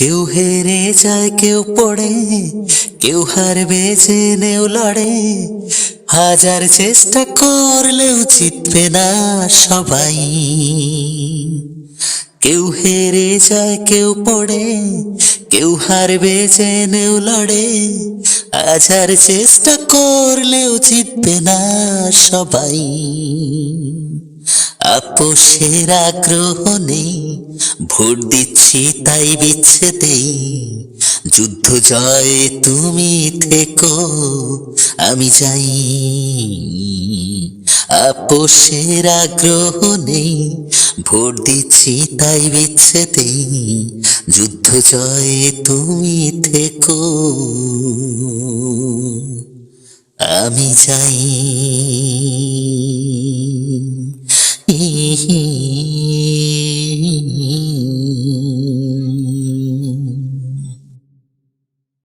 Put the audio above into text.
কেউ হেরে যায়, কেউ পড়ে, কেউ হারবে জেনেও লড়ে। হাজার চেষ্টা করলেও জিতবে না সবাই। কেউ হেরে যায়, কেউ পড়ে, কেউ হারবে জেনেও লড়ে। হাজার চেষ্টা করলেও জিতবে না সবাই। আপোষের আগ্রহ নেই, ভোট দিচ্ছি তাই বিচ্ছেদেই। যুদ্ধ জয়ে তুমি থেকো, আমি যাই। আপোষের আগ্রহ নেই, ভোট দিচ্ছি তাই বিচ্ছেদেই। যুদ্ধ জয়ে তুমি থেকো, আমি যাই। 意。